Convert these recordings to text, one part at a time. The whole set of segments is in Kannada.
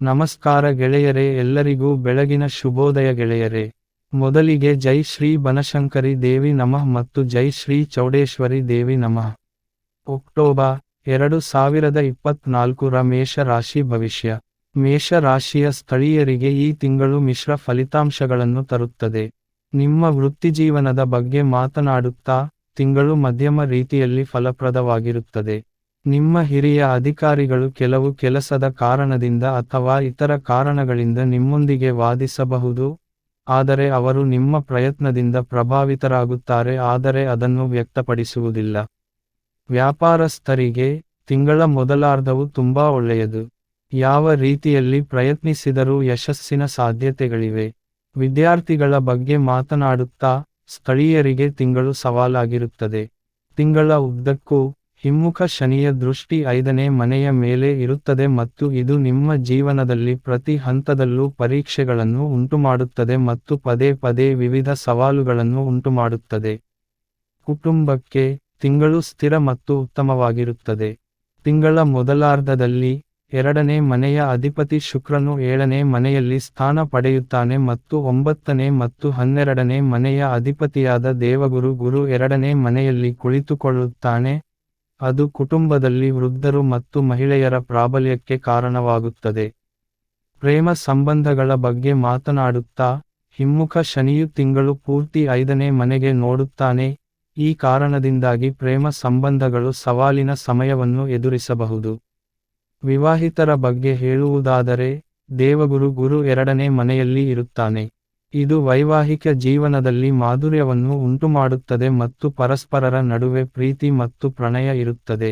ನಮಸ್ಕಾರ ಗೆಳೆಯರೇ, ಎಲ್ಲರಿಗೂ ಬೆಳಗಿನ ಶುಭೋದಯ ಗೆಳೆಯರೇ. ಮೊದಲಿಗೆ ಜೈ ಶ್ರೀ ಬನಶಂಕರಿ ದೇವಿ ನಮಃ ಮತ್ತು ಜೈ ಶ್ರೀ ಚೌಡೇಶ್ವರಿ ದೇವಿ ನಮಃ. ಒಕ್ಟೋಬರ್ ಎರಡು ಸಾವಿರದ ಇಪ್ಪತ್ನಾಲ್ಕರ ಮೇಷರಾಶಿ ಭವಿಷ್ಯ. ಮೇಷರಾಶಿಯ ಸ್ಥಳೀಯರಿಗೆ ಈ ತಿಂಗಳು ಮಿಶ್ರ ಫಲಿತಾಂಶಗಳನ್ನು ತರುತ್ತದೆ. ನಿಮ್ಮ ವೃತ್ತಿಜೀವನದ ಬಗ್ಗೆ ಮಾತನಾಡುತ್ತಾ, ತಿಂಗಳು ಮಧ್ಯಮ ರೀತಿಯಲ್ಲಿ ಫಲಪ್ರದವಾಗಿರುತ್ತದೆ. ನಿಮ್ಮ ಹಿರಿಯ ಅಧಿಕಾರಿಗಳು ಕೆಲವು ಕೆಲಸದ ಕಾರಣದಿಂದ ಅಥವಾ ಇತರ ಕಾರಣಗಳಿಂದ ನಿಮ್ಮೊಂದಿಗೆ ವಾದಿಸಬಹುದು, ಆದರೆ ಅವರು ನಿಮ್ಮ ಪ್ರಯತ್ನದಿಂದ ಪ್ರಭಾವಿತರಾಗುತ್ತಾರೆ, ಆದರೆ ಅದನ್ನು ವ್ಯಕ್ತಪಡಿಸುವುದಿಲ್ಲ. ವ್ಯಾಪಾರಸ್ಥರಿಗೆ ತಿಂಗಳ ಮೊದಲಾರ್ಧವು ತುಂಬಾ ಒಳ್ಳೆಯದು. ಯಾವ ರೀತಿಯಲ್ಲಿ ಪ್ರಯತ್ನಿಸಿದರೂ ಯಶಸ್ಸಿನ ಸಾಧ್ಯತೆಗಳಿವೆ. ವಿದ್ಯಾರ್ಥಿಗಳ ಬಗ್ಗೆ ಮಾತನಾಡುತ್ತಾ ಸ್ಥಳೀಯರಿಗೆ ತಿಂಗಳು ಸವಾಲಾಗಿರುತ್ತದೆ. ತಿಂಗಳ ಉದ್ದಕ್ಕೂ ಹಿಮ್ಮುಖ ಶನಿಯ ದೃಷ್ಟಿ ಐದನೇ ಮನೆಯ ಮೇಲೆ ಇರುತ್ತದೆ ಮತ್ತು ಇದು ನಿಮ್ಮ ಜೀವನದಲ್ಲಿ ಪ್ರತಿ ಹಂತದಲ್ಲೂ ಪರೀಕ್ಷೆಗಳನ್ನು ಉಂಟುಮಾಡುತ್ತದೆ ಮತ್ತು ಪದೇ ಪದೇ ವಿವಿಧ ಸವಾಲುಗಳನ್ನು ಉಂಟುಮಾಡುತ್ತದೆ. ಕುಟುಂಬಕ್ಕೆ ತಿಂಗಳು ಸ್ಥಿರ ಮತ್ತು ಉತ್ತಮವಾಗಿರುತ್ತದೆ. ತಿಂಗಳ ಮೊದಲಾರ್ಧದಲ್ಲಿ ಎರಡನೇ ಮನೆಯ ಅಧಿಪತಿ ಶುಕ್ರನು ಏಳನೇ ಮನೆಯಲ್ಲಿ ಸ್ಥಾನ ಪಡೆಯುತ್ತಾನೆ ಮತ್ತು ಒಂಬತ್ತನೇ ಮತ್ತು ಹನ್ನೆರಡನೇ ಮನೆಯ ಅಧಿಪತಿಯಾದ ದೇವಗುರು ಗುರು ಎರಡನೇ ಮನೆಯಲ್ಲಿ ಕುಳಿತುಕೊಳ್ಳುತ್ತಾನೆ. ಅದು ಕುಟುಂಬದಲ್ಲಿ ವೃದ್ಧರು ಮತ್ತು ಮಹಿಳೆಯರ ಪ್ರಾಬಲ್ಯಕ್ಕೆ ಕಾರಣವಾಗುತ್ತದೆ. ಪ್ರೇಮ ಸಂಬಂಧಗಳ ಬಗ್ಗೆ ಮಾತನಾಡುತ್ತಾ, ಹಿಮ್ಮುಖ ಶನಿಯು ತಿಂಗಳು ಪೂರ್ತಿ ಐದನೇ ಮನೆಗೆ ನೋಡುತ್ತಾನೆ, ಈ ಕಾರಣದಿಂದಾಗಿ ಪ್ರೇಮ ಸಂಬಂಧಗಳು ಸವಾಲಿನ ಸಮಯವನ್ನು ಎದುರಿಸಬಹುದು. ವಿವಾಹಿತರ ಬಗ್ಗೆ ಹೇಳುವುದಾದರೆ, ದೇವಗುರು ಗುರು ಎರಡನೇ ಮನೆಯಲ್ಲಿ ಇರುತ್ತಾನೆ. ಇದು ವೈವಾಹಿಕ ಜೀವನದಲ್ಲಿ ಮಾಧುರ್ಯವನ್ನು ಉಂಟುಮಾಡುತ್ತದೆ ಮತ್ತು ಪರಸ್ಪರರ ನಡುವೆ ಪ್ರೀತಿ ಮತ್ತು ಪ್ರಣಯ ಇರುತ್ತದೆ.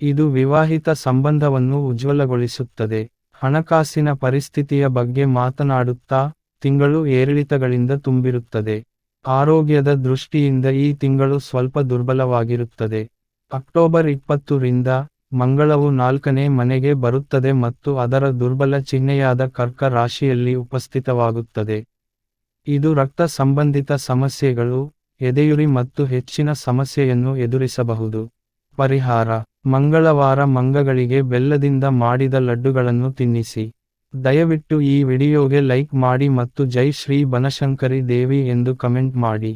ಇದು ವಿವಾಹಿತ ಸಂಬಂಧವನ್ನು ಉಜ್ವಲಗೊಳಿಸುತ್ತದೆ. ಹಣಕಾಸಿನ ಪರಿಸ್ಥಿತಿಯ ಬಗ್ಗೆ ಮಾತನಾಡುತ್ತಾ ತಿಂಗಳು ಏರಿಳಿತಗಳಿಂದ ತುಂಬಿರುತ್ತದೆ. ಆರೋಗ್ಯದ ದೃಷ್ಟಿಯಿಂದ ಈ ತಿಂಗಳು ಸ್ವಲ್ಪ ದುರ್ಬಲವಾಗಿರುತ್ತದೆ. ಅಕ್ಟೋಬರ್ ಇಪ್ಪತ್ತು ರಿಂದ ಮಂಗಳವು ನಾಲ್ಕನೇ ಮನೆಗೆ ಬರುತ್ತದೆ ಮತ್ತು ಅದರ ದುರ್ಬಲ ಚಿಹ್ನೆಯಾದ ಕರ್ಕ ರಾಶಿಯಲ್ಲಿ ಉಪಸ್ಥಿತವಾಗುತ್ತದೆ. ಇದು ರಕ್ತ ಸಂಬಂಧಿತ ಸಮಸ್ಯೆಗಳು, ಎದೆಯುರಿ ಮತ್ತು ಹೆಚ್ಚಿನ ಸಮಸ್ಯೆಯನ್ನು ಎದುರಿಸಬಹುದು. ಪರಿಹಾರ, ಮಂಗಳವಾರ ಮಂಗಗಳಿಗೆ ಬೆಲ್ಲದಿಂದ ಮಾಡಿದ ಲಡ್ಡುಗಳನ್ನು ತಿನ್ನಿಸಿ. ದಯವಿಟ್ಟು ಈ ವಿಡಿಯೋಗೆ ಲೈಕ್ ಮಾಡಿ ಮತ್ತು ಜೈ ಶ್ರೀ ಬನಶಂಕರಿ ದೇವಿ ಎಂದು ಕಮೆಂಟ್ ಮಾಡಿ.